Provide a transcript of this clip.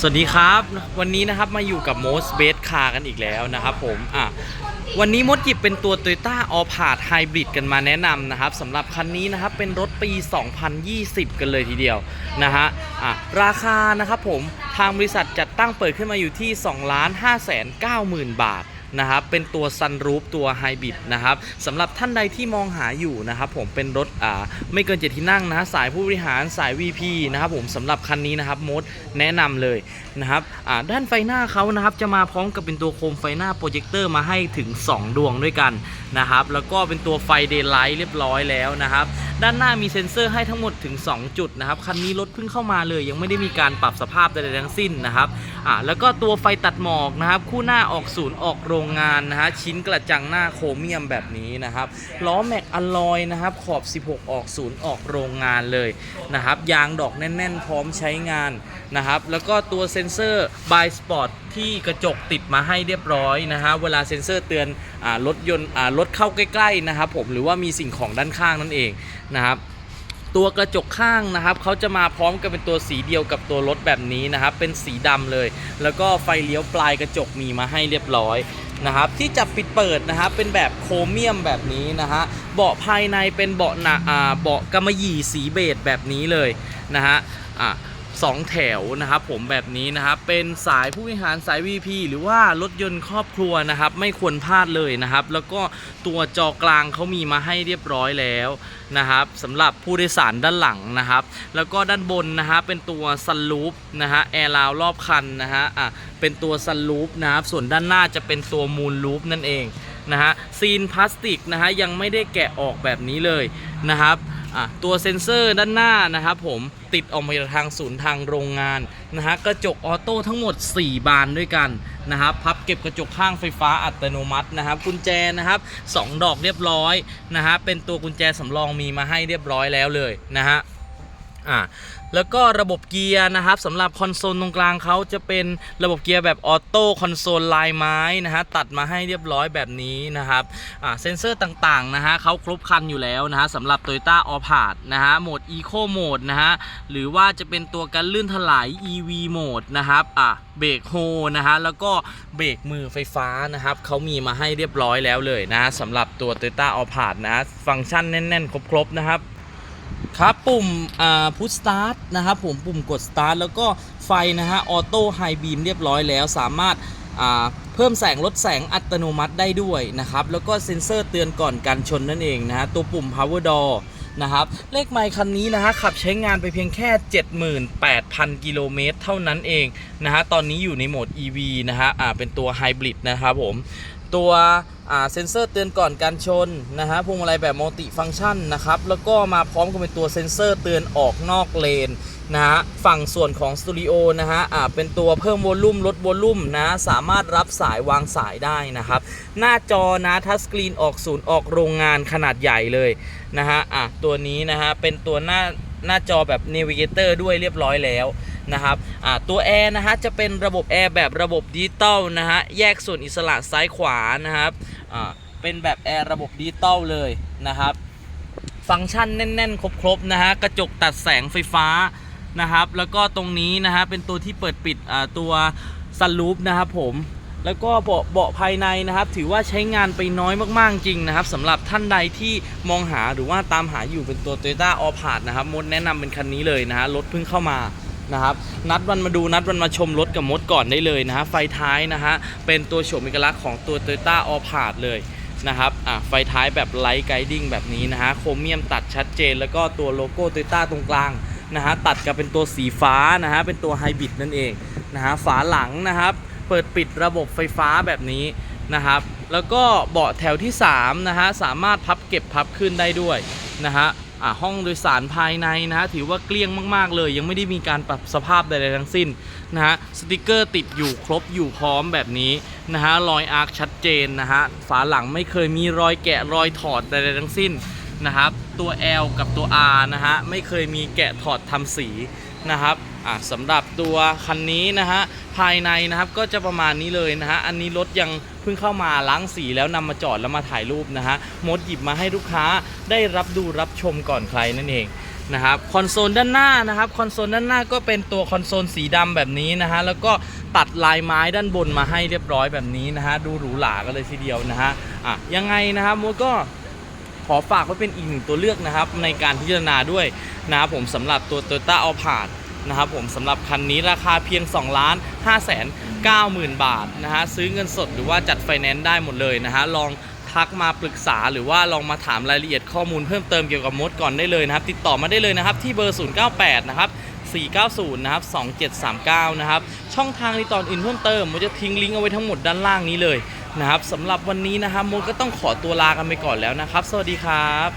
สวัสดีครับวันนี้นะครับมาอยู่กับ Most Best Car กันอีกแล้วนะครับผมอะวันนี้มดหยิบเป็นตัว Toyota a l p a r d Hybrid กันมาแนะนำนะครับสำหรับคันนี้นะครับเป็นรถปี 2020 กันเลยทีเดียวนะฮะอะราคานะครับผมทางบริษัทจัดตั้งเปิดขึ้นมาอยู่ที่ 2 5 9 0 0 0 0 บาท นะครับเป็นตัวซันรูฟตัวไฮบริดนะครับสำหรับท่านใดที่มองหาอยู่นะครับผมเป็นรถอ่าไม่เกินเจ็ดที่นั่งนะสายผู้บริหารสาย VP นะครับผมสำหรับคันนี้นะครับมดแนะนำเลยนะครับอ่าด้านไฟหน้าเขานะครับจะมาพร้อมกับเป็นตัวโคมไฟหน้าโปรเจคเตอร์มาให้ถึง 2 ดวงด้วยกันนะครับแล้วก็เป็นตัวไฟเดย์ไลท์เรียบร้อยแล้วนะครับด้านหน้ามีเซ็นเซอร์ให้ทั้งหมดถึง 2 จุดนะครับ คันนี้รถเพิ่งเข้ามาเลย ยังไม่ได้มีการปรับสภาพใดๆทั้งสิ้นนะครับอ่าแล้วก็ตัวไฟตัดหมอกนะครับ คู่หน้าออกศูนย์ออกโรงงานนะฮะชิ้นกระจังหน้าโครเมียมแบบนี้นะครับล้อแม็กอลลอยนะครับขอบ 16 ออกศูนย์ออกโรงงานเลยนะครับยางดอกแน่น ๆ พร้อมใช้งานนะครับแล้วก็ตัวเซ็นเซอร์บายสปอร์ต ที่กระจกติดมาให้เรียบร้อยนะฮะเวลาเซ็นเซอร์เตือนอรถยนต์รถเข้าใกล้ๆนะครับผมหรือว่ามีสิ่งของด้านข้างนั่นเองนะครับตัวกระจกข้างนะครับเขาจะมาพร้อมกันเป็นตัวสีเดียวกับตัวรถแบบนี้นะครับเป็นสีดำเลย แล้วก็ไฟเลี้ยวปลายกระจกมีมาให้เรียบร้อยนะครับที่จะปิดเปิดนะครับเป็นแบบโครเมียมแบบนี้นะฮะเบาะภายในเป็นเบาะหนาเบาะกำมะหยี่สีเบจแบบนี้เลยนะฮะอะ 2 แถวนะครับผมแบบนี้นะครับเป็นสายผู้บริหารสาย VP หรือว่ารถยนต์ครอบครัวนะครับไม่ควรพลาดเลยนะครับ แล้วก็ตัวจอกลางเขามีมาให้เรียบร้อยแล้วนะครับสำหรับผู้โดยสารด้านหลังนะครับ แล้วก็ด้านบนนะฮะเป็นตัวซันลูปนะฮะแอร์ราวรอบคันนะฮะอะเป็นตัวซันลูปนะครับส่วนด้านหน้าจะเป็นตัวมูลลูปนั่นเองนะฮะซีนพลาสติกนะฮะยังไม่ได้แกะออกแบบนี้เลยนะครับ อะตัวเซ็นเซอร์ด้านหน้านะครับผมติดออกมาจากทางศูนย์ทางโรงงานนะฮะกระจกออโต้ทั้งหมด 4 บานด้วยกันนะครับพับเก็บกระจกข้างไฟฟ้าอัตโนมัตินะครับกุญแจนะครับสองดอกเรียบร้อยนะฮะเป็นตัวกุญแจสำรองมีมาให้เรียบร้อยแล้วเลยนะฮะ อ่าแล้วก็ระบบเกียร์นะครับสำหรับคอนโซลตรงกลางเขาจะเป็นระบบเกียร์แบบออโต้คอนโซลลายไม้นะฮะตัดมาให้เรียบร้อยแบบนี้นะครับอ่าเซ็นเซอร์ต่างๆนะฮะเขาครบครันอยู่แล้วนะฮะสำหรับ Toyota a l p a r d นะฮะโหมด Eco Mode นะฮะหรือว่าจะเป็นตัวการลื่นถลาย EV Mode นะครับอะเบรกโฮนะฮะแล้วก็เบรกมือไฟฟ้านะครับเขามีมาให้เรียบร้อยแล้วเลยนะฮะสำหรับตัว Toyota a l p a r d นะฮะฟังก์ชันแน่น ๆ ครบ ๆ นะครับ ครับปุ่มอ่าพุชสตาร์ทนะครับผมปุ่มกดสตาร์ทแล้วก็ไฟนะฮะออโต้ไฮบีมเรียบร้อยแล้วสามารถอ่าเพิ่มแสงลดแสงอัตโนมัติได้ด้วยนะครับ แล้วก็เซ็นเซอร์เตือนก่อนการชนนั่นเองนะฮะตัวปุ่ม power door นะครับ เลขไมค์คันนี้นะฮะขับใช้งานไปเพียงแค่ 78,000 กิโลเมตรเท่านั้นเองนะฮะตอนนี้อยู่ในโหมด EV นะฮะอ่าเป็นตัวไฮบริดนะครับผม ตัวเซ็นเซอร์เตือนก่อนการชนนะฮะพวงมาลัยแบบมัลติฟังก์ชันนะครับแล้วก็มาพร้อมกับเป็นตัวเซ็นเซอร์เตือนออกนอกเลนนะฮะฝั่งส่วนของสตูดิโอนะฮะอ่าเป็นตัวเพิ่มวอลลุ่มลดวอลลุ่มนะสามารถรับสายวางสายได้นะครับ หน้าจอนะทัชสกรีนออกศูนย์ออกโรงงานขนาดใหญ่เลยนะฮะอะตัวนี้นะฮะเป็นตัวหน้าหน้าจอแบบ Navigator ด้วยเรียบร้อยแล้ว นะครับตัวแอร์นะฮะจะเป็นระบบแอร์แบบระบบดิจิตอลนะฮะแยกส่วนอิสระซ้ายขวานะครับเป็นแบบแอร์ระบบดิจิตอลเลยนะครับ ฟังก์ชันแน่น ๆ ครบๆนะฮะกระจกตัดแสงไฟฟ้านะครับแล้วก็ตรงนี้นะฮะเป็นตัวที่เปิดปิดตัวซันลูปนะครับผมแล้วก็เบาะเบาะภายในนะครับ ถือว่าใช้งานไปน้อยมากๆจริงนะครับสำหรับท่านใดที่มองหาหรือว่าตามหาอยู่เป็นตัว Toyota a l p a r d นะครับมดแนะนำเป็นคันนี้เลยนะฮะรถเพิ่งเข้ามา นะครับนัดวันมาดูนัดวันมาชมรถกับมดก่อนได้เลยนะฮะไฟท้ายนะฮะเป็นตัวโฉมเอกลักษณ์ของตัว Toyota a l p a r d เลยนะครับอะไฟท้ายแบบไลท์ไกดิ้งแบบนี้นะฮะโครเมียมตัดชัดเจน แล้วก็ตัวโลโก้ Toyota ตรงกลางนะฮะตัดกับเป็นตัวสีฟ้านะฮะเป็นตัวไฮบริดนั่นเองนะฮะฝาหลังนะครับเปิดปิดระบบไฟฟ้าแบบนี้นะครับแล้วก็เบาะแถวที่3นะฮะสามารถพับเก็บพับขึ้นได้ด้วยนะฮะ ห้องโดยสารภายในนะฮะถือว่าเกลี้ยงมากๆเลย ยังไม่ได้มีการปรับสภาพใดๆทั้งสิ้นนะฮะสติกเกอร์ติดอยู่ครบอยู่พร้อมแบบนี้นะฮะรอยอาร์คชัดเจนนะฮะฝาหลังไม่เคยมีรอยแกะรอยถอดใดๆทั้งสิ้นนะครับตัว L กับตัว R นะฮะไม่เคยมีแกะถอดทำสีนะครับ อ่าสำหรับตัวคันนี้นะฮะภายในนะครับก็จะประมาณนี้เลยนะฮะอันนี้รถยังเพิ่งเข้ามาล้างสีแล้วนำมาจอดแล้วมาถ่ายรูปนะฮะมดหยิบมาให้ลูกค้าได้รับดูรับชมก่อนใครนั่นเองนะครับคอนโซลด้านหน้านะครับคอนโซลด้านหน้าก็เป็นตัวคอนโซลสีดำแบบนี้นะฮะแล้วก็ตัดลายไม้ด้านบนมาให้เรียบร้อยแบบนี้นะฮะดูหรูหรากันเลยทีเดียวนะฮะอะยังไงนะครับมดก็ขอฝากไว้เป็นอีกหนึ่งตัวเลือกนะครับในการพิจารณาด้วยนะครับผมสำหรับตัว Toyota a l p a r d นะครับผมสำหรับคันนี้ราคาเพียง 2 ล้าน5แสน9หมื่นบาทนะฮะซื้อเงินสดหรือว่าจัดไฟแนนซ์ได้หมดเลยนะฮะลองทักมาปรึกษาหรือว่าลองมาถามรายละเอียดข้อมูลเพิ่มเติมเกี่ยวกับมดก่อนได้เลยนะครับ ติดต่อมาได้เลยนะครับ ที่เบอร์ 098 นะครับ 490 นะครับ 2739 นะครับ ช่องทางติดต่ออื่นเพิ่มเติมมดจะทิ้งลิงก์เอาไว้ทั้งหมดด้านล่างนี้เลยนะครับสำหรับวันนี้นะครับมดก็ต้องขอตัวลากันไปก่อนแล้วนะครับ สวัสดีครับ